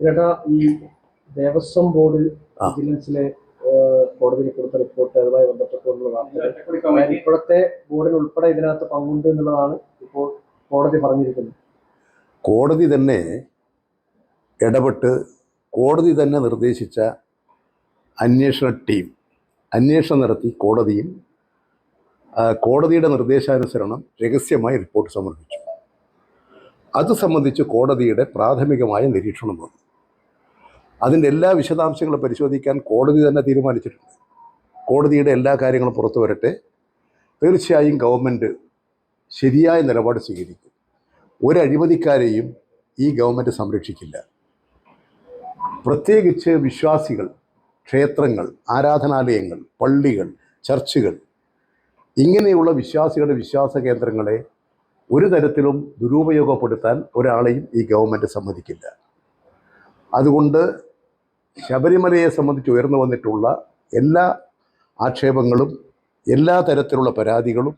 ചേട്ടാ ഈ ദേവസ്വം ബോർഡ്. വിജിലൻസിലെ കോടതിയിൽ കൊടുത്ത റിപ്പോർട്ട് അതുമായി ബന്ധപ്പെട്ടുകൊണ്ടുള്ള വാർത്തകൾ. ഇപ്പോഴത്തെ ബോർഡിന് ഉൾപ്പെടെ ഇതിനകത്ത് പങ്കുണ്ട് എന്നുള്ളതാണ് ഇപ്പോൾ കോടതി പറഞ്ഞിരിക്കുന്നത്. കോടതി തന്നെ ഇടപെട്ട് കോടതി തന്നെ നിർദ്ദേശിച്ച അന്വേഷണ ടീം അന്വേഷണം നടത്തി കോടതിയിൽ കോടതിയുടെ നിർദ്ദേശാനുസരണം രഹസ്യമായി റിപ്പോർട്ട് സമർപ്പിച്ചു. അത് സംബന്ധിച്ച് കോടതിയുടെ പ്രാഥമികമായ നിരീക്ഷണം വന്നു അതിന്റെ എല്ലാ വിശദാംശങ്ങളും പരിശോധിക്കാൻ കോടതി തന്നെ തീരുമാനിച്ചിട്ടുണ്ട്. കോടതിയുടെ എല്ലാ കാര്യങ്ങളും പുറത്തു വരട്ടെ. തീർച്ചയായും ഗവൺമെന്റ് ശരിയായ നിലപാട് സ്വീകരിക്കും. ഒരഴിമതിക്കാരെയും ഈ ഗവൺമെന്റ് സംരക്ഷിക്കില്ല. പ്രത്യേകിച്ച് വിശ്വാസികൾ ക്ഷേത്രങ്ങൾ ആരാധനാലയങ്ങൾ പള്ളികൾ ചർച്ചുകൾ ഇങ്ങനെയുള്ള വിശ്വാസികളുടെ വിശ്വാസ കേന്ദ്രങ്ങളെ ഒരു തരത്തിലും ദുരുപയോഗപ്പെടുത്താൻ ഒരാളെയും ഈ ഗവൺമെന്റ് സമ്മതിക്കില്ല. അതുകൊണ്ട് ശബരിമലയെ സംബന്ധിച്ച് ഉയർന്നു വന്നിട്ടുള്ള എല്ലാ ആക്ഷേപങ്ങളും എല്ലാ തരത്തിലുള്ള പരാതികളും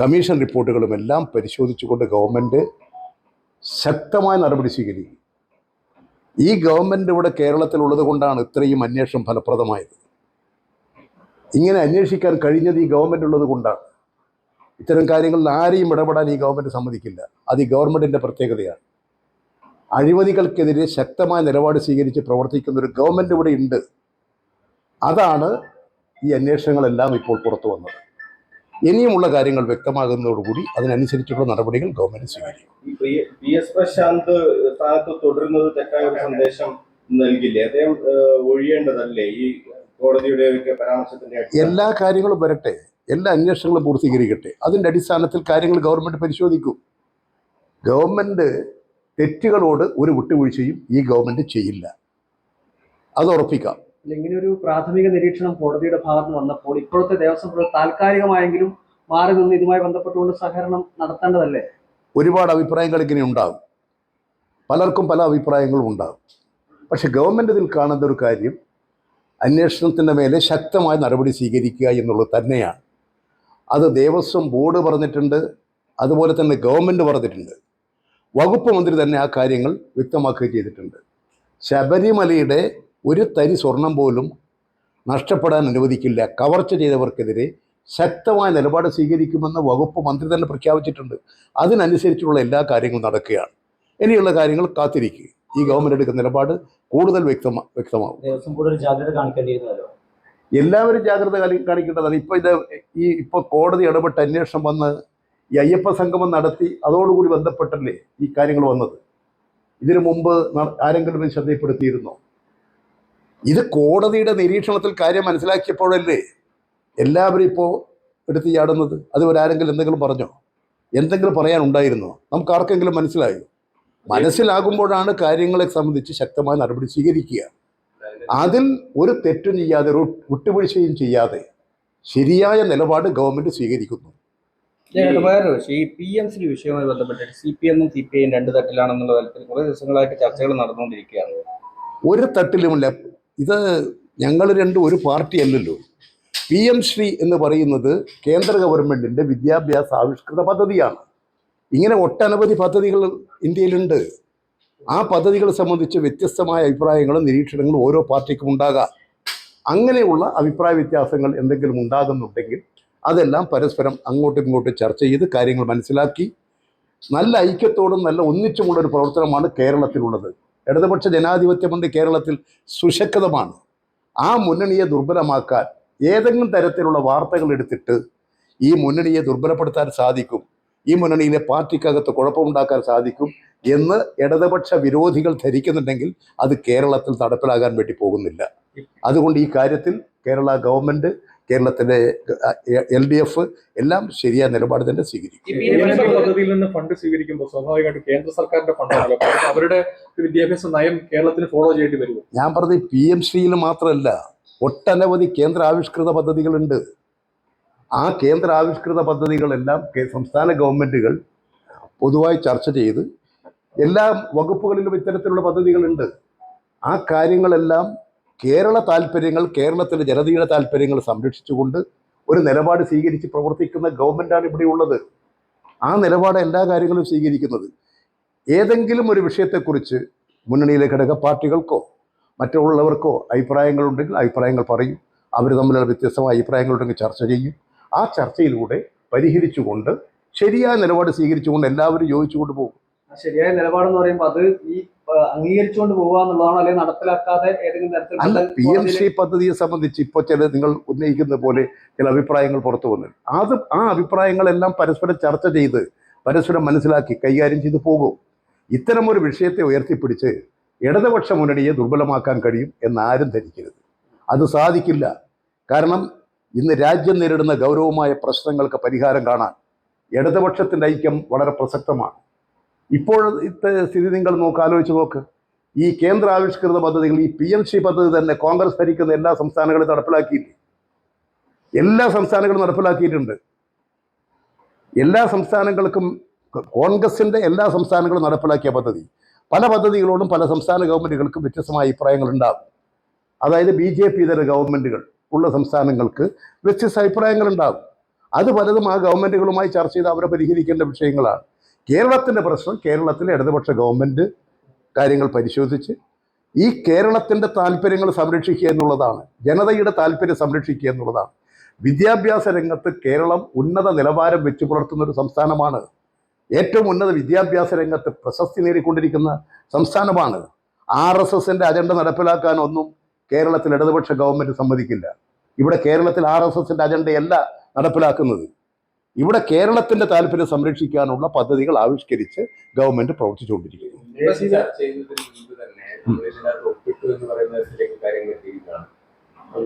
കമ്മീഷൻ റിപ്പോർട്ടുകളും എല്ലാം പരിശോധിച്ചുകൊണ്ട് ഗവൺമെന്റ് ശക്തമായ നടപടി സ്വീകരിക്കും. ഈ ഗവൺമെന്റ് ഇവിടെ കേരളത്തിലുള്ളത് കൊണ്ടാണ് ഇത്രയും അന്വേഷണം ഫലപ്രദമായത്. ഇങ്ങനെ അന്വേഷിക്കാൻ കഴിഞ്ഞത് ഈ ഗവൺമെന്റ് ഉള്ളത് കൊണ്ടാണ്. ഇത്തരം കാര്യങ്ങളിൽ ആരെയും ഇടപെടാൻ ഈ ഗവൺമെന്റ് സമ്മതിക്കില്ല. അത് ഈ ഗവൺമെന്റിന്റെ പ്രത്യേകതയാണ്. അഴിമതികൾക്കെതിരെ ശക്തമായ നിലപാട് സ്വീകരിച്ച് പ്രവർത്തിക്കുന്ന ഒരു ഗവൺമെന്റ് ഇവിടെ ഉണ്ട്. അതാണ് ഈ അന്വേഷണങ്ങളെല്ലാം ഇപ്പോൾ പുറത്തു വന്നത്. ഇനിയുമുള്ള കാര്യങ്ങൾ വ്യക്തമാകുന്നതോടുകൂടി അതിനനുസരിച്ചുള്ള നടപടികൾ ഗവൺമെന്റ് സ്വീകരിക്കും. ഈ പി- പി എസ് പ്രശാന്ത് സ്ഥാനത്ത് തുടരുന്നത് തെറ്റായ ഒരു സന്ദേശം നൽകില്ലേ? അദ്ദേഹം ഒഴിയേണ്ടതല്ലേ ഈ കോടതിയുടെ പരാമർശത്തിന്റെ എല്ലാ കാര്യങ്ങളും വരട്ടെ. എല്ലാ അന്വേഷണങ്ങളും പൂർത്തീകരിക്കട്ടെ. അതിന്റെ അടിസ്ഥാനത്തിൽ കാര്യങ്ങൾ ഗവൺമെന്റ് പരിശോധിക്കും. ഗവൺമെന്റ് തെറ്റുകളോട് ഒരു വിട്ടുവീഴ്ചയും ഈ ഗവൺമെന്റ് ചെയ്യില്ല. അത് ഉറപ്പിക്കാം. ഇങ്ങനെ ഒരു പ്രാഥമിക നിരീക്ഷണം കോടതിയുടെ ഭാഗത്ത് വന്നപ്പോൾ ഇപ്പോഴത്തെ ദേവസ്വം ബോർഡ് താൽക്കാലികമായെങ്കിലും മാറി നിന്ന് ഇതുമായി ബന്ധപ്പെട്ടുകൊണ്ട് സഹകരണം നടത്തേണ്ടതല്ലേ? ഒരുപാട് അഭിപ്രായങ്ങൾ ഇങ്ങനെ ഉണ്ടാകും. പലർക്കും പല അഭിപ്രായങ്ങളും ഉണ്ടാകും. പക്ഷെ ഗവൺമെന്റ് ഇതിൽ കാണുന്ന ഒരു കാര്യം അന്വേഷണത്തിന്റെ മേലെ ശക്തമായ നടപടി സ്വീകരിക്കുക എന്നുള്ളത് തന്നെയാണ്. അത് ദേവസ്വം ബോർഡ് പറഞ്ഞിട്ടുണ്ട് അതുപോലെ തന്നെ ഗവൺമെന്റ് പറഞ്ഞിട്ടുണ്ട്. വകുപ്പ് മന്ത്രി തന്നെ ആ കാര്യങ്ങൾ വ്യക്തമാക്കുകയും ചെയ്തിട്ടുണ്ട്. ശബരിമലയുടെ ഒരു തരി സ്വർണം പോലും നഷ്ടപ്പെടാൻ അനുവദിക്കില്ല. കവർച്ച ചെയ്തവർക്കെതിരെ ശക്തമായ നിലപാട് സ്വീകരിക്കുമെന്ന് വകുപ്പ് മന്ത്രി തന്നെ പ്രഖ്യാപിച്ചിട്ടുണ്ട്. അതിനനുസരിച്ചുള്ള എല്ലാ കാര്യങ്ങളും നടക്കുകയാണ്. ഇനിയുള്ള കാര്യങ്ങൾ കാത്തിരിക്കുക. ഈ ഗവൺമെന്റ് എടുക്കുന്ന നിലപാട് കൂടുതൽ വ്യക്തമാ വ്യക്തമാവും. കാണിക്കേണ്ടിയിരുന്നല്ലോ? എല്ലാവരും ജാഗ്രത കാണിക്കേണ്ടതാണ്. ഇപ്പോൾ ഇത് ഈ ഇപ്പോൾ കോടതി ഇടപെട്ട് അന്വേഷണം വന്ന് ഈ അയ്യപ്പ സംഗമം നടത്തി അതോടുകൂടി ബന്ധപ്പെട്ടല്ലേ ഈ കാര്യങ്ങൾ വന്നത്? ഇതിനു മുമ്പ് ആരെങ്കിലും ശ്രദ്ധയിൽപ്പെടുത്തിയിരുന്നോ? ഇത് കോടതിയുടെ നിരീക്ഷണത്തിൽ കാര്യം മനസ്സിലാക്കിയപ്പോഴല്ലേ എല്ലാവരും ഇപ്പോൾ എടുത്ത് ചാടുന്നത്? അതുപോലെ ആരെങ്കിലും എന്തെങ്കിലും പറഞ്ഞോ? എന്തെങ്കിലും പറയാനുണ്ടായിരുന്നോ? നമുക്ക് ആർക്കെങ്കിലും മനസ്സിലായോ? മനസ്സിലാകുമ്പോഴാണ് കാര്യങ്ങളെ സംബന്ധിച്ച് ശക്തമായ നടപടി സ്വീകരിക്കുക. അതിൽ ഒരു തെറ്റും ചെയ്യാതെ വിട്ടുവീഴ്ചയും ചെയ്യാതെ ശരിയായ നിലപാട് ഗവൺമെന്റ് സ്വീകരിക്കുന്നു. വേറൊരു വിഷയം. ഈ പി എം സി വിഷയവുമായി ബന്ധപ്പെട്ട് സി പി എമ്മും സി പി ഐയും രണ്ട് തട്ടിലാണെന്നുള്ള തരത്തിൽ കുറേ ദിവസങ്ങളായിട്ട് ചർച്ചകൾ നടന്നുകൊണ്ടിരിക്കുകയാണ്. ഒരു തട്ടിലുമില്ല. ഇത് ഞങ്ങൾ രണ്ടും ഒരു പാർട്ടി അല്ലല്ലോ. പി എം ശ്രീ എന്ന് പറയുന്നത് കേന്ദ്ര ഗവൺമെന്റിന്റെ വിദ്യാഭ്യാസ ആവിഷ്കൃത പദ്ധതിയാണ്. ഇങ്ങനെ ഒട്ടനവധി പദ്ധതികൾ ഇന്ത്യയിലുണ്ട്. ആ പദ്ധതികളെ സംബന്ധിച്ച് വ്യത്യസ്തമായ അഭിപ്രായങ്ങളും നിരീക്ഷണങ്ങളും ഓരോ പാർട്ടിക്കും ഉണ്ടാകാം. അങ്ങനെയുള്ള അഭിപ്രായ വ്യത്യാസങ്ങൾ എന്തെങ്കിലും ഉണ്ടാകുന്നുണ്ടെങ്കിൽ അതെല്ലാം പരസ്പരം അങ്ങോട്ടും ഇങ്ങോട്ടും ചർച്ച ചെയ്ത് കാര്യങ്ങൾ മനസ്സിലാക്കി നല്ല ഐക്യത്തോടും നല്ല ഒന്നിച്ചുമുള്ള ഒരു പ്രവർത്തനമാണ് കേരളത്തിലുള്ളത്. ഇടതുപക്ഷ ജനാധിപത്യ മുന്നണി കേരളത്തിൽ സുശക്തമാണ്. ആ മുന്നണിയെ ദുർബലമാക്കാൻ ഏതെങ്കിലും തരത്തിലുള്ള വാർത്തകൾ എടുത്തിട്ട് ഈ മുന്നണിയെ ദുർബലപ്പെടുത്താൻ സാധിക്കും. ഈ മുന്നണിയിലെ പാർട്ടിക്കകത്ത് കുഴപ്പമുണ്ടാക്കാൻ സാധിക്കും എന്ന് ഇടതുപക്ഷ വിരോധികൾ ധരിക്കുന്നുണ്ടെങ്കിൽ അത് കേരളത്തിൽ നടപ്പിലാകാൻ വേണ്ടി പോകുന്നില്ല. അതുകൊണ്ട് ഈ കാര്യത്തിൽ കേരള ഗവൺമെന്റ് കേരളത്തിലെ എൽ ഡി എഫ് എല്ലാം ശരിയായ നിലപാട് തന്നെ സ്വീകരിക്കും. പദ്ധതിയിൽ നിന്ന് ഫണ്ട് സ്വീകരിക്കുമ്പോൾ സ്വാഭാവികമായിട്ടും കേന്ദ്ര സർക്കാരിന്റെ ഫണ്ടാണല്ലോ. അവരുടെ വിദ്യാഭ്യാസ നയം കേരളത്തിന് ഫോളോ ചെയ്യേണ്ടി വരുമോ? ഞാൻ പറഞ്ഞത് പി എം ശ്രീയിൽ മാത്രമല്ല ഒട്ടനവധി കേന്ദ്ര ആവിഷ്കൃത പദ്ധതികളുണ്ട്. ആ കേന്ദ്ര ആവിഷ്കൃത പദ്ധതികളെല്ലാം സംസ്ഥാന ഗവൺമെന്റുകൾ പൊതുവായി ചർച്ച ചെയ്ത് എല്ലാ വകുപ്പുകളിലും ഇത്തരത്തിലുള്ള പദ്ധതികളുണ്ട്. ആ കാര്യങ്ങളെല്ലാം കേരള താല്പര്യങ്ങൾ കേരളത്തിലെ ജനതയുടെ താല്പര്യങ്ങൾ സംരക്ഷിച്ചുകൊണ്ട് ഒരു നിലപാട് സ്വീകരിച്ച് പ്രവർത്തിക്കുന്ന ഗവൺമെന്റാണ് ഇവിടെ ഉള്ളത്. ആ നിലപാട് എല്ലാ കാര്യങ്ങളും സ്വീകരിക്കുന്നത്. ഏതെങ്കിലും ഒരു വിഷയത്തെക്കുറിച്ച് മുന്നണിയിലെ ഘടക പാർട്ടികൾക്കോ മറ്റുള്ളവർക്കോ അഭിപ്രായങ്ങളുണ്ടെങ്കിൽ അഭിപ്രായങ്ങൾ പറയും. അവർ തമ്മിലുള്ള വ്യത്യസ്തമായ അഭിപ്രായങ്ങളുണ്ടെങ്കിൽ ചർച്ച ചെയ്യും. ആ ചർച്ചയിലൂടെ പരിഹരിച്ചുകൊണ്ട് ശരിയായ നിലപാട് സ്വീകരിച്ചുകൊണ്ട് എല്ലാവരും യോജിച്ചുകൊണ്ട് പോകും. ശരിയായ നിലപാടെന്ന് പറയുമ്പോൾ അത് ഈ അംഗീകരിച്ചുകൊണ്ട് പോകുക എന്നുള്ളതാണോ അല്ലെങ്കിൽ നടപ്പിലാക്കാതെ ഏതെങ്കിലും തരത്തിൽ അല്ല പി എം സി പദ്ധതിയെ സംബന്ധിച്ച് ഇപ്പോൾ ചില നിങ്ങൾ ഉന്നയിക്കുന്ന പോലെ ചില അഭിപ്രായങ്ങൾ പുറത്തു വന്നു. അത് ആ അഭിപ്രായങ്ങളെല്ലാം പരസ്പരം ചർച്ച ചെയ്ത് പരസ്പരം മനസ്സിലാക്കി കൈകാര്യം ചെയ്തു പോകും. ഇത്തരം ഒരു വിഷയത്തെ ഉയർത്തിപ്പിടിച്ച് ഇടതുപക്ഷ മുന്നണിയെ ദുർബലമാക്കാൻ കഴിയും എന്നാരും ധരിക്കരുത്. അത് സാധിക്കില്ല. കാരണം ഇന്ന് രാജ്യം നേരിടുന്ന ഗൗരവമായ പ്രശ്നങ്ങൾക്ക് പരിഹാരം കാണാൻ ഇടതുപക്ഷത്തിന്റെ ഐക്യം വളരെ പ്രസക്തമാണ്. ഇപ്പോഴത്തെ സ്ഥിതി നിങ്ങൾ നോക്ക് ആലോചിച്ച് നോക്ക്. ഈ കേന്ദ്ര ആവിഷ്കൃത പദ്ധതികൾ ഈ പി എം സി പദ്ധതി തന്നെ കോൺഗ്രസ് ഭരിക്കുന്ന എല്ലാ സംസ്ഥാനങ്ങളും നടപ്പിലാക്കിയിട്ടുണ്ട് എല്ലാ സംസ്ഥാനങ്ങളും നടപ്പിലാക്കിയിട്ടുണ്ട്. എല്ലാ സംസ്ഥാനങ്ങൾക്കും കോൺഗ്രസിന്റെ എല്ലാ സംസ്ഥാനങ്ങളും നടപ്പിലാക്കിയ പദ്ധതി. പല പദ്ധതികളോടും പല സംസ്ഥാന ഗവൺമെന്റുകൾക്കും വ്യത്യസ്തമായ അഭിപ്രായങ്ങൾ ഉണ്ടാകും അതായത് ബി ജെ പി ഇതര ഗവൺമെന്റുകൾ ഉള്ള സംസ്ഥാനങ്ങൾക്ക് വ്യത്യസ്ത അഭിപ്രായങ്ങൾ ഉണ്ടാകും അത് പലതും ആ ഗവൺമെന്റുകളുമായി ചർച്ച ചെയ്ത് അവരെ പരിഹരിക്കേണ്ട വിഷയങ്ങളാണ്. കേരളത്തിന്റെ പ്രശ്നം കേരളത്തിലെ ഇടതുപക്ഷ ഗവൺമെന്റ് കാര്യങ്ങൾ പരിശോധിച്ച് ഈ കേരളത്തിന്റെ താല്പര്യങ്ങൾ സംരക്ഷിക്കുക എന്നുള്ളതാണ്. ജനതയുടെ താല്പര്യം സംരക്ഷിക്കുക എന്നുള്ളതാണ്. വിദ്യാഭ്യാസ രംഗത്ത് കേരളം ഉന്നത നിലവാരം വെച്ചു പുലർത്തുന്ന ഒരു സംസ്ഥാനമാണ്. ഏറ്റവും ഉന്നത വിദ്യാഭ്യാസ രംഗത്ത് പ്രശസ്തി നേടിക്കൊണ്ടിരിക്കുന്ന സംസ്ഥാനമാണ്. ആർ എസ് എസിന്റെ അജണ്ട നടപ്പിലാക്കാനൊന്നും കേരളത്തിൽ ഇടതുപക്ഷ ഗവൺമെന്റ് സമ്മതിക്കില്ല. ഇവിടെ കേരളത്തിൽ ആർ എസ് എസിന്റെ അജണ്ടയല്ല നടപ്പിലാക്കുന്നത്. ഇവിടെ കേരളത്തിന്റെ താല്പര്യം സംരക്ഷിക്കാനുള്ള പദ്ധതികൾ ആവിഷ്കരിച്ച് ഗവൺമെന്റ് പ്രവർത്തിച്ചുകൊണ്ടിരിക്കുന്നു.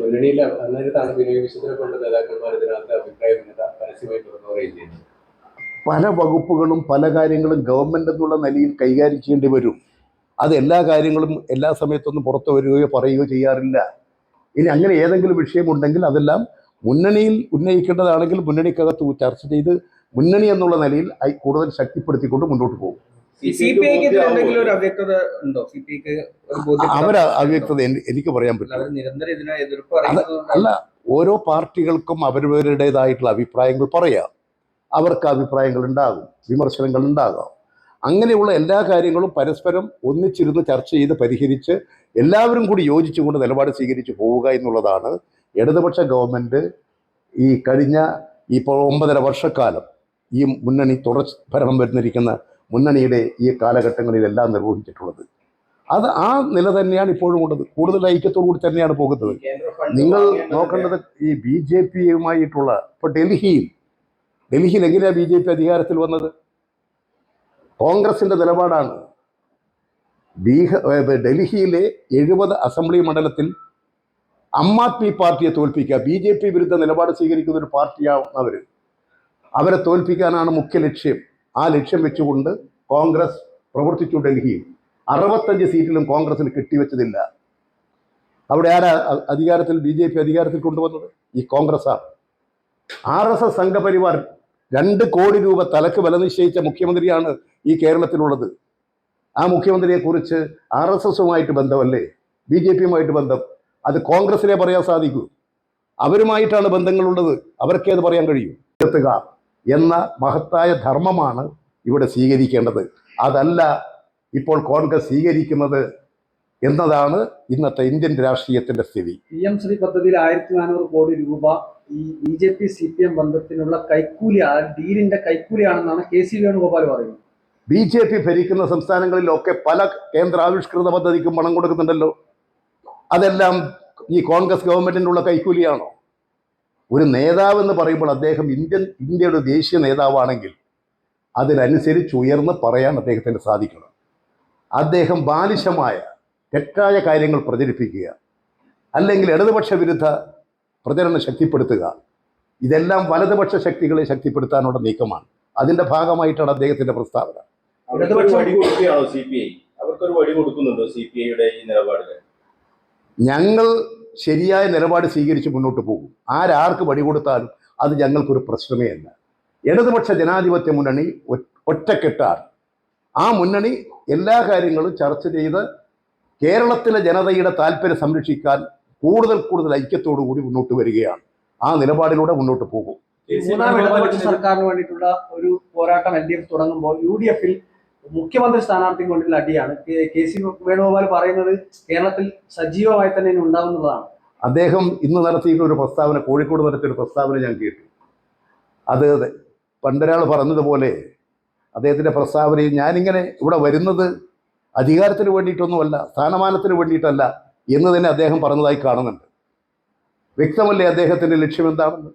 മുന്നണിയിൽ അന്നേരത്താണ് വിനയ കൊണ്ട് നേതാക്കന്മാർ ഇതിനകത്ത് അഭിപ്രായം പരസ്യമായി തുറന്നു പറയുകയും ചെയ്യുന്നത് പല വകുപ്പുകളും പല കാര്യങ്ങളും ഗവൺമെന്റ് എന്നുള്ള നിലയിൽ കൈകാര്യം ചെയ്യേണ്ടി വരും. അത് എല്ലാ കാര്യങ്ങളും എല്ലാ സമയത്തൊന്നും പുറത്തു വരികയോ പറയുകയോ ചെയ്യാറില്ല. ഇനി അങ്ങനെ ഏതെങ്കിലും വിഷയമുണ്ടെങ്കിൽ അതെല്ലാം മുന്നണിയിൽ ഉന്നയിക്കേണ്ടതാണെങ്കിൽ മുന്നണിക്കകത്ത് ചർച്ച ചെയ്ത് മുന്നണി എന്നുള്ള നിലയിൽ ഐ- കൂടുതൽ ശക്തിപ്പെടുത്തിക്കൊണ്ട് മുന്നോട്ട് പോകും. അവർ അവ്യക്തത എനിക്ക് പറയാൻ പറ്റില്ല അല്ല ഓരോ പാർട്ടികൾക്കും അവരവരുടേതായിട്ടുള്ള അഭിപ്രായങ്ങൾ പറയാം. അവർക്ക് അഭിപ്രായങ്ങൾ ഉണ്ടാകും വിമർശനങ്ങൾ ഉണ്ടാകാം. അങ്ങനെയുള്ള എല്ലാ കാര്യങ്ങളും പരസ്പരം ഒന്നിച്ചിരുന്ന് ചർച്ച ചെയ്ത് പരിഹരിച്ച് എല്ലാവരും കൂടി യോജിച്ചുകൊണ്ട് നിലപാട് സ്വീകരിച്ച് പോവുക എന്നുള്ളതാണ് ഇടതുപക്ഷ ഗവൺമെന്റ് ഈ കഴിഞ്ഞ ഇപ്പോൾ ഒമ്പതര വർഷക്കാലം ഈ മുന്നണി തുടർ ഭരണം വരുന്നിരിക്കുന്ന മുന്നണിയുടെ ഈ കാലഘട്ടങ്ങളിലെല്ലാം നിർവഹിച്ചിട്ടുള്ളത്. അത് ആ നില തന്നെയാണ് ഇപ്പോഴും ഉള്ളത്. കൂടുതൽ ഐക്യത്തോടു കൂടി തന്നെയാണ് പോകുന്നത്. നിങ്ങൾ നോക്കേണ്ടത് ഈ ബി ജെ പിയുമായിട്ടുള്ള ഇപ്പൊ ഡൽഹിയിൽ ഡൽഹിയിൽ എങ്ങനെയാണ് ബി ജെ പി അധികാരത്തിൽ വന്നത്? കോൺഗ്രസിന്റെ നിലപാടാണ്. ബീഹാർ ഡൽഹിയിലെ എഴുപത് അസംബ്ലി മണ്ഡലത്തിൽ ആം ആദ്മി പാർട്ടിയെ തോൽപ്പിക്കുക. ബി ജെ പി വിരുദ്ധ നിലപാട് സ്വീകരിക്കുന്ന ഒരു പാർട്ടിയാണ് അവർ അവരെ തോൽപ്പിക്കാനാണ് മുഖ്യ ലക്ഷ്യം. ആ ലക്ഷ്യം വെച്ചുകൊണ്ട് കോൺഗ്രസ് പ്രവർത്തിച്ചു ഡൽഹിയിൽ അറുപത്തഞ്ച് സീറ്റിലും കോൺഗ്രസിന് കെട്ടിവെച്ചതില്ല. അവിടെ ആരാ അധികാരത്തിൽ ബി ജെ പി അധികാരത്തിൽ കൊണ്ടുവന്നത്? ഈ കോൺഗ്രസ്സാണ്. ആർ എസ് എസ് സംഘപരിവാർ രണ്ട് കോടി രൂപ തലക്ക് വില നിശ്ചയിച്ച മുഖ്യമന്ത്രിയാണ് ഈ കേരളത്തിലുള്ളത്. ആ മുഖ്യമന്ത്രിയെക്കുറിച്ച് ആർ എസ് എസുമായിട്ട് ബന്ധമല്ലേ? ബി ജെ പിയുമായിട്ട് ബന്ധം? അത് കോൺഗ്രസിനെ പറയാൻ സാധിക്കൂ. അവരുമായിട്ടാണ് ബന്ധങ്ങളുള്ളത്. അവർക്കേ അത് പറയാൻ കഴിയൂ. എത്തുക എന്ന മഹത്തായ ധർമ്മമാണ് ഇവിടെ സ്വീകരിക്കേണ്ടത്. അതല്ല ഇപ്പോൾ കോൺഗ്രസ് സ്വീകരിക്കുന്നത് എന്നതാണ് ഇന്നത്തെ ഇന്ത്യൻ രാഷ്ട്രീയത്തിന്റെ സ്ഥിതി. പി എം ശ്രീ പദ്ധതിയിൽ ആയിരത്തി നാനൂറ് കോടി രൂപ ഈ B J P C P M ബന്ധത്തിനുള്ള കൈക്കൂലി ഡീലിന്റെ കൈക്കൂലിയാണെന്നാണ് കെ സി വേണുഗോപാൽ പറയുന്നത്. ബി ജെ പി ഭരിക്കുന്ന സംസ്ഥാനങ്ങളിലൊക്കെ പല കേന്ദ്രാവിഷ്കൃത പദ്ധതിക്കും പണം കൊടുക്കുന്നുണ്ടല്ലോ. അതെല്ലാം ഈ കോൺഗ്രസ് ഗവൺമെന്റിനുള്ള കൈക്കൂലിയാണോ? ഒരു നേതാവ് എന്ന് പറയുമ്പോൾ അദ്ദേഹം ഇന്ത്യൻ ഇന്ത്യയുടെ ദേശീയ നേതാവാണെങ്കിൽ അതിനനുസരിച്ച് ഉയർന്ന് പറയാൻ അദ്ദേഹത്തിന് സാധിക്കണം. അദ്ദേഹം ബാലിശമായ തെറ്റായ കാര്യങ്ങൾ പ്രചരിപ്പിക്കുക അല്ലെങ്കിൽ ഇടതുപക്ഷ വിരുദ്ധ പ്രചരണം ശക്തിപ്പെടുത്തുക ഇതെല്ലാം വലതുപക്ഷ ശക്തികളെ ശക്തിപ്പെടുത്താനുള്ള നീക്കമാണ്. അതിന്റെ ഭാഗമായിട്ടാണ് അദ്ദേഹത്തിന്റെ പ്രസ്താവന. അവർക്കൊരു വഴി കൊടുക്കുന്നുണ്ടോ സി പി ഐയുടെ ഈ നിലപാടിൽ? ഞങ്ങൾ ശരിയായ നിലപാട് സ്വീകരിച്ച് മുന്നോട്ട് പോകും. ആരാർക്ക് വടി കൊടുത്താലും അത് ഞങ്ങൾക്കൊരു പ്രശ്നമേ അല്ല. ഇടതുപക്ഷ ജനാധിപത്യ മുന്നണി ഒറ്റക്കെട്ടാണ്. ആ മുന്നണി എല്ലാ കാര്യങ്ങളും ചർച്ച ചെയ്ത് കേരളത്തിലെ ജനതയുടെ താല്പര്യം സംരക്ഷിക്കാൻ കൂടുതൽ കൂടുതൽ ഐക്യത്തോടു കൂടി മുന്നോട്ട് വരികയാണ്. ആ നിലപാടിലൂടെ മുന്നോട്ട് പോകും. മൂന്നാം ഇടതുപക്ഷ സർക്കാരിന് വേണ്ടിയിട്ടുള്ള ഒരു പോരാട്ടം എൽ ഡി എഫ് തുടങ്ങുമ്പോൾ യു ഡി എഫിൽ മുഖ്യമന്ത്രി സ്ഥാനാർത്ഥി കൊണ്ടുള്ള അടിയാണ്. കെ- സി വേണുഗോപാൽ പറയുന്നത് കേരളത്തിൽ സജീവമായി തന്നെ ഉണ്ടാകുന്നതാണ് അദ്ദേഹം ഇന്ന് നടത്തിയിട്ടുള്ള ഒരു പ്രസ്താവന കോഴിക്കോട് നടത്തിയ ഒരു പ്രസ്താവന ഞാൻ കേട്ടു. അത് പണ്ടൊരാൾ പറഞ്ഞതുപോലെ അദ്ദേഹത്തിന്റെ പ്രസ്താവനയിൽ ഞാനിങ്ങനെ ഇവിടെ വരുന്നത് അധികാരത്തിന് വേണ്ടിയിട്ടൊന്നുമല്ല സ്ഥാനമാനത്തിന് വേണ്ടിയിട്ടല്ല എന്ന് തന്നെ അദ്ദേഹം പറഞ്ഞതായി കാണുന്നുണ്ട്. വ്യക്തമല്ലേ അദ്ദേഹത്തിന്റെ ലക്ഷ്യം എന്താണെന്ന്?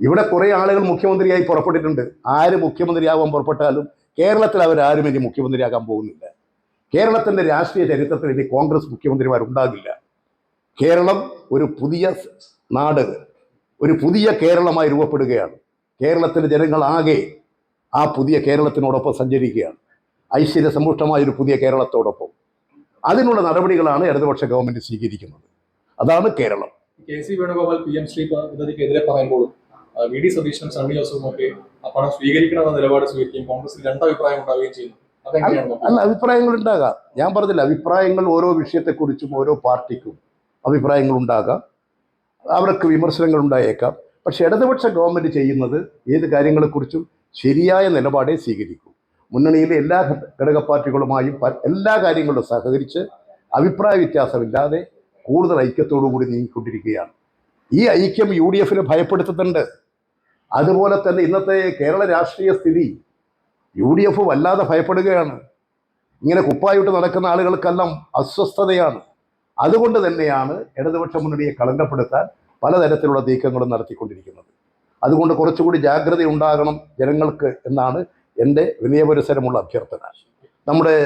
ഇവിടെ കുറേ ആളുകൾ മുഖ്യമന്ത്രിയായി പുറപ്പെട്ടിട്ടുണ്ട്. ആര് മുഖ്യമന്ത്രിയാവാൻ പുറപ്പെട്ടാലും കേരളത്തിൽ അവരാരും ഇനി മുഖ്യമന്ത്രിയാകാൻ പോകുന്നില്ല. കേരളത്തിന്റെ രാഷ്ട്രീയ ചരിത്രത്തിൽ ഇനി കോൺഗ്രസ് മുഖ്യമന്ത്രിമാരുണ്ടാകില്ല. കേരളം ഒരു പുതിയ നാട് ഒരു പുതിയ കേരളമായി രൂപപ്പെടുകയാണ്. കേരളത്തിലെ ജനങ്ങളാകെ ആ പുതിയ കേരളത്തിനോടൊപ്പം സഞ്ചരിക്കുകയാണ്. ഐശ്വര്യ സമ്പുഷ്ടമായ ഒരു പുതിയ കേരളത്തോടൊപ്പം. അതിനുള്ള നടപടികളാണ് ഇടതുപക്ഷ ഗവൺമെന്റ് സ്വീകരിക്കുന്നത്. അതാണ് Keralam. K C Venugopal P M Shri പദ്ധതിക്കെതിരെ പറയുമ്പോഴും വി ഡി സതീശനും സണ്ണി ജോസഫും ഒക്കെ ആ പണം സ്വീകരിക്കണമെന്ന നിലപാട് സ്വീകരിക്കുകയും കോൺഗ്രസിൽ രണ്ടഭിപ്രായം ഉണ്ടാവുകയും ചെയ്യുന്നു? അല്ല അഭിപ്രായങ്ങൾ ഉണ്ടാകാം. ഞാൻ പറഞ്ഞില്ല അഭിപ്രായങ്ങൾ ഓരോ വിഷയത്തെക്കുറിച്ചും ഓരോ പാർട്ടിക്കും അഭിപ്രായങ്ങൾ ഉണ്ടാകാം. അവർക്ക് വിമർശനങ്ങൾ ഉണ്ടായേക്കാം. പക്ഷെ ഇടതുപക്ഷ ഗവൺമെന്റ് ചെയ്യുന്നത് ഏത് കാര്യങ്ങളെക്കുറിച്ചും ശരിയായ നിലപാടേ സ്വീകരിക്കൂ. മുന്നണിയിലെ എല്ലാ ഘട- ഘടക പാർട്ടികളുമായും എല്ലാ കാര്യങ്ങളും സഹകരിച്ച് അഭിപ്രായ വ്യത്യാസമില്ലാതെ കൂടുതൽ ഐക്യത്തോടു കൂടി നീങ്ങിക്കൊണ്ടിരിക്കുകയാണ്. ഈ ഐക്യം യു ഡി എഫിനെ ഭയപ്പെടുത്തുന്നുണ്ട്. അതുപോലെ തന്നെ ഇന്നത്തെ കേരള രാഷ്ട്രീയ സ്ഥിതി യു ഡി എഫ് വല്ലാതെ ഭയപ്പെടുകയാണ്. ഇങ്ങനെ കുപ്പായിട്ട് നടക്കുന്ന ആളുകൾക്കെല്ലാം അസ്വസ്ഥതയാണ്. അതുകൊണ്ട് തന്നെയാണ് ഇടതുപക്ഷ മുന്നണിയെ കളങ്കപ്പെടുത്താൻ പലതരത്തിലുള്ള നീക്കങ്ങളും നടത്തിക്കൊണ്ടിരിക്കുന്നത്. അതുകൊണ്ട് കുറച്ചുകൂടി ജാഗ്രത ഉണ്ടാകണം ജനങ്ങൾക്ക് എന്നാണ് എന്റെ വിനയപരിസരമുള്ള അഭ്യർത്ഥന. നമ്മുടെ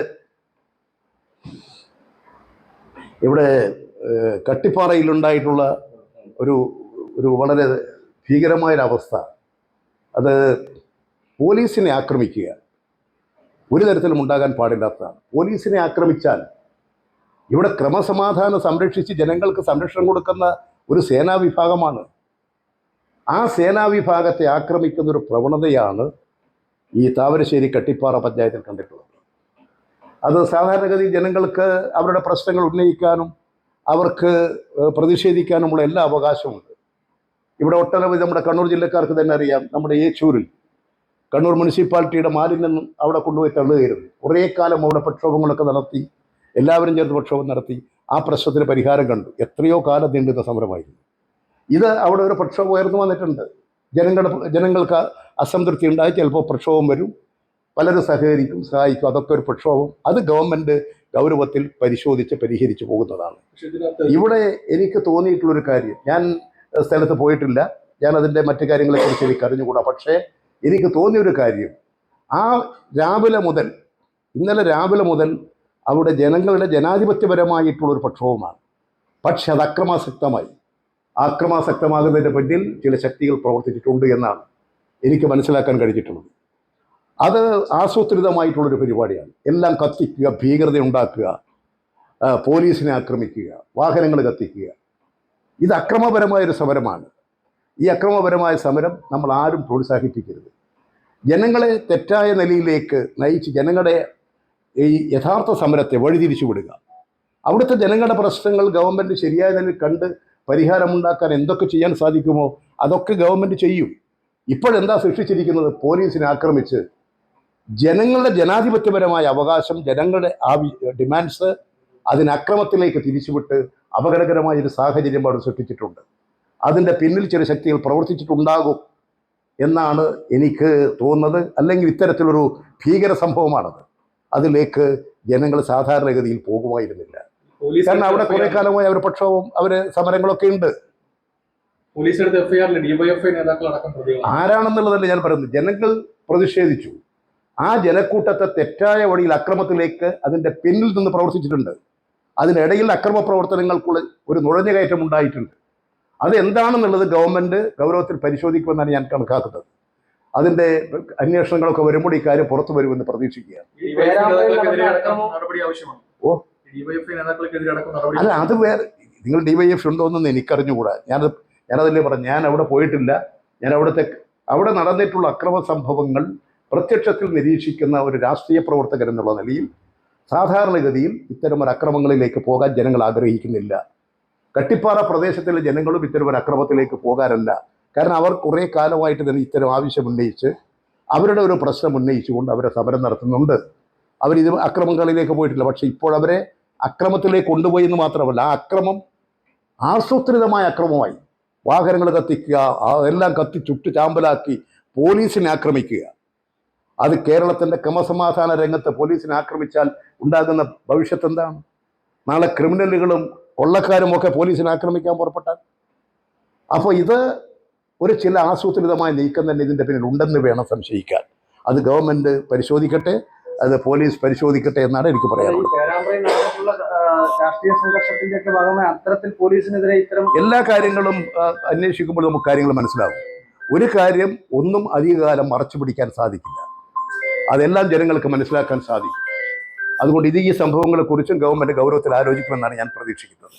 ഇവിടെ കട്ടിപ്പാറയിലുണ്ടായിട്ടുള്ള ഒരു ഒരു വളരെ ഭീകരമായൊരവസ്ഥ. അത് പോലീസിനെ ആക്രമിക്കുക. ഒരു തരത്തിലും ഉണ്ടാകാൻ പാടില്ലാത്തതാണ്. പോലീസിനെ ആക്രമിച്ചാൽ ഇവിടെ ക്രമസമാധാനം സംരക്ഷിച്ച് ജനങ്ങൾക്ക് സംരക്ഷണം കൊടുക്കുന്ന ഒരു സേനാ വിഭാഗമാണ് ആ സേനാ വിഭാഗത്തെ ആക്രമിക്കുന്ന ഒരു പ്രവണതയാണ് ഈ താമരശ്ശേരി കട്ടിപ്പാറ പഞ്ചായത്തിൽ കണ്ടിട്ടുള്ളത്. അത് സാധാരണഗതി ജനങ്ങൾക്ക് അവരുടെ പ്രശ്നങ്ങൾ ഉന്നയിക്കാനും അവർക്ക് പ്രതിഷേധിക്കാനുമുള്ള എല്ലാ അവകാശമുണ്ട്. ഇവിടെ ഒട്ടനവധി നമ്മുടെ കണ്ണൂർ ജില്ലക്കാർക്ക് തന്നെ അറിയാം നമ്മുടെ ഏച്ചൂരിൽ കണ്ണൂർ മുനിസിപ്പാലിറ്റിയുടെ മാലിന്യം അവിടെ കൊണ്ടുപോയി തള്ളുകയായിരുന്നു. കുറേ കാലം അവിടെ പ്രക്ഷോഭങ്ങളൊക്കെ നടത്തി എല്ലാവരും ചേർന്ന് പ്രക്ഷോഭം നടത്തി ആ പ്രശ്നത്തിന് പരിഹാരം കണ്ടു. എത്രയോ കാലം നീണ്ടുന്ന സമരമായിരുന്നു. ഇത് അവിടെ ഒരു പ്രക്ഷോഭം ഉയർന്നു വന്നിട്ടുണ്ട്. ജനങ്ങളുടെ ജനങ്ങൾക്ക് അസംതൃപ്തി ഉണ്ടായി ചിലപ്പോൾ പ്രക്ഷോഭം വരും പലരും സഹകരിക്കും സഹായിക്കും. അതൊക്കെ ഒരു പ്രക്ഷോഭം. അത് ഗവൺമെന്റ് ഗൗരവത്തിൽ പരിശോധിച്ച് പരിഹരിച്ചു പോകുന്നതാണ്. ഇവിടെ എനിക്ക് തോന്നിയിട്ടുള്ളൊരു കാര്യം ഞാൻ സ്ഥലത്ത് പോയിട്ടില്ല. ഞാൻ അതിന്റെ മറ്റു കാര്യങ്ങളെക്കുറിച്ച് എനിക്ക് അറിഞ്ഞുകൂടാ. പക്ഷേ എനിക്ക് തോന്നിയൊരു കാര്യം. ആ രാവിലെ മുതൽ ഇന്നലെ രാവിലെ മുതൽ അവിടെ ജനങ്ങളുടെ ജനാധിപത്യപരമായിട്ടുള്ളൊരു പക്ഷവുമാണ് പക്ഷെ അത് അക്രമാസക്തമായി. അക്രമാസക്തമാകുന്നതിന്റെ പിന്നിൽ ചില ശക്തികൾ പ്രവർത്തിച്ചിട്ടുണ്ട് എന്നാണ് എനിക്ക് മനസ്സിലാക്കാൻ കഴിഞ്ഞിട്ടുള്ളത്. അത് ആസൂത്രിതമായിട്ടുള്ളൊരു പരിപാടിയാണ്. എല്ലാം കത്തിക്കുക ഭീകരത ഉണ്ടാക്കുക പോലീസിനെ ആക്രമിക്കുക വാഹനങ്ങൾ കത്തിക്കുക. ഇത് അക്രമപരമായൊരു സമരമാണ്. ഈ അക്രമപരമായ സമരം നമ്മൾ ആരും പ്രോത്സാഹിപ്പിക്കരുത്. ജനങ്ങളെ തെറ്റായ നിലയിലേക്ക് നയിച്ച് ജനങ്ങളുടെ ഈ യഥാർത്ഥ സമരത്തെ വഴിതിരിച്ചു വിടുക. അവിടുത്തെ ജനങ്ങളുടെ പ്രശ്നങ്ങൾ ഗവൺമെന്റ് ശരിയായ നിലയിൽ കണ്ട് പരിഹാരമുണ്ടാക്കാൻ എന്തൊക്കെ ചെയ്യാൻ സാധിക്കുമോ അതൊക്കെ ഗവൺമെന്റ് ചെയ്യും. ഇപ്പോഴെന്താ സൃഷ്ടിച്ചിരിക്കുന്നത്? പോലീസിനെ ആക്രമിച്ച് ജനങ്ങളുടെ ജനാധിപത്യപരമായ അവകാശം ജനങ്ങളുടെ ആവി ഡിമാൻഡ്സ് അതിന് അക്രമത്തിലേക്ക് തിരിച്ചുവിട്ട് അപകടകരമായ ഒരു സാഹചര്യം അവിടെ സൃഷ്ടിച്ചിട്ടുണ്ട്. അതിന്റെ പിന്നിൽ ചില ശക്തികൾ പ്രവർത്തിച്ചിട്ടുണ്ടാകും എന്നാണ് എനിക്ക് തോന്നുന്നത്. അല്ലെങ്കിൽ ഇത്തരത്തിലൊരു ഭീകര സംഭവമാണത്. അതിലേക്ക് ജനങ്ങൾ സാധാരണഗതിയിൽ പോകുമായിരുന്നില്ല. കാരണം അവിടെ കുറെ കാലമായി അവർ പക്ഷവും അവർ സമരങ്ങളൊക്കെ ഉണ്ട്. ആരാണെന്നുള്ളതല്ല ഞാൻ പറയുന്നത്. ജനങ്ങൾ പ്രതിഷേധിച്ചു. ആ ജനക്കൂട്ടത്തെ തെറ്റായ വഴിയിൽ അക്രമത്തിലേക്ക് അതിന്റെ പിന്നിൽ നിന്ന് പ്രവർത്തിച്ചിട്ടുണ്ട്. അതിനിടയിൽ അക്രമ പ്രവർത്തനങ്ങൾക്കുള്ള ഒരു നുഴഞ്ഞുകയറ്റം ഉണ്ടായിട്ടുണ്ട്. അത് എന്താണെന്നുള്ളത് ഗവൺമെന്റ് ഗൗരവത്തിൽ പരിശോധിക്കുമെന്നാണ് ഞാൻ കണക്കാക്കുന്നത്. അതിന്റെ അന്വേഷണങ്ങളൊക്കെ വരുമ്പോൾ ഈ കാര്യം പുറത്തു വരുമെന്ന് പ്രതീക്ഷിക്കുകയാണ്. ഓ. അല്ല അത് വേറെ. നിങ്ങൾ ഡിവൈഎഫ് ഉണ്ടോയെന്ന് എനിക്കറിഞ്ഞുകൂടാ. ഞാനത് ഞാനതല്ലേ പറഞ്ഞു ഞാൻ അവിടെ പോയിട്ടില്ല. ഞാൻ അവിടുത്തെ അവിടെ നടന്നിട്ടുള്ള അക്രമ സംഭവങ്ങൾ പ്രത്യക്ഷത്തിൽ നിരീക്ഷിക്കുന്ന ഒരു രാഷ്ട്രീയ പ്രവർത്തകൻ എന്നുള്ള നിലയിൽ സാധാരണഗതിയിൽ ഇത്തരം ഒരു അക്രമങ്ങളിലേക്ക് പോകാൻ ജനങ്ങൾ ആഗ്രഹിക്കുന്നില്ല. കട്ടിപ്പാറ പ്രദേശത്തിലെ ജനങ്ങളും ഇത്തരം ഒരു അക്രമത്തിലേക്ക് പോകാനല്ല കാരണം അവർ കുറേ കാലമായിട്ട് തന്നെ ഇത്തരം ആവശ്യം ഉന്നയിച്ച് അവരുടെ ഒരു പ്രശ്നം ഉന്നയിച്ചുകൊണ്ട് അവരെ സമരം നടത്തുന്നുണ്ട്. അവരിത് അക്രമങ്ങളിലേക്ക് പോയിട്ടില്ല. പക്ഷേ ഇപ്പോൾ അവരെ അക്രമത്തിലേക്ക് കൊണ്ടുപോയി എന്ന് മാത്രമല്ല ആ അക്രമം ആസൂത്രിതമായ അക്രമമായി. വാഹനങ്ങൾ കത്തിക്കുക എല്ലാം കത്തി ചുട്ട് ചാമ്പലാക്കി പോലീസിനെ ആക്രമിക്കുക. അത് കേരളത്തിന്റെ ക്രമസമാധാന രംഗത്ത് പോലീസിനെ ആക്രമിച്ചാൽ ഉണ്ടാകുന്ന ഭവിഷ്യത്ത് എന്താണ്? നാളെ ക്രിമിനലുകളും കൊള്ളക്കാരും ഒക്കെ പോലീസിനെ ആക്രമിക്കാൻ പുറപ്പെട്ടാൽ? അപ്പോൾ ഇത് ഒരു ചില ആസൂത്രിതമായ നീക്കം തന്നെ ഇതിന്റെ പിന്നിൽ ഉണ്ടെന്ന് വേണം സംശയിക്കാൻ. അത് ഗവൺമെന്റ് പരിശോധിക്കട്ടെ അത് പോലീസ് പരിശോധിക്കട്ടെ എന്നാണ് എനിക്ക് പറയാനുള്ളത്. എല്ലാ കാര്യങ്ങളും അന്വേഷിക്കുമ്പോൾ നമുക്ക് കാര്യങ്ങൾ മനസ്സിലാവും ഒരു കാര്യം ഒന്നും അധികകാലം മറച്ചു പിടിക്കാൻ സാധിക്കില്ല. അതെല്ലാം ജനങ്ങൾക്ക് മനസ്സിലാക്കാൻ സാധിക്കും. അതുകൊണ്ട് ഇത് ഈ സംഭവങ്ങളെക്കുറിച്ചും ഗവൺമെന്റ് ഗൗരവത്തിൽ ആലോചിക്കുമെന്നാണ് ഞാൻ പ്രതീക്ഷിക്കുന്നത്.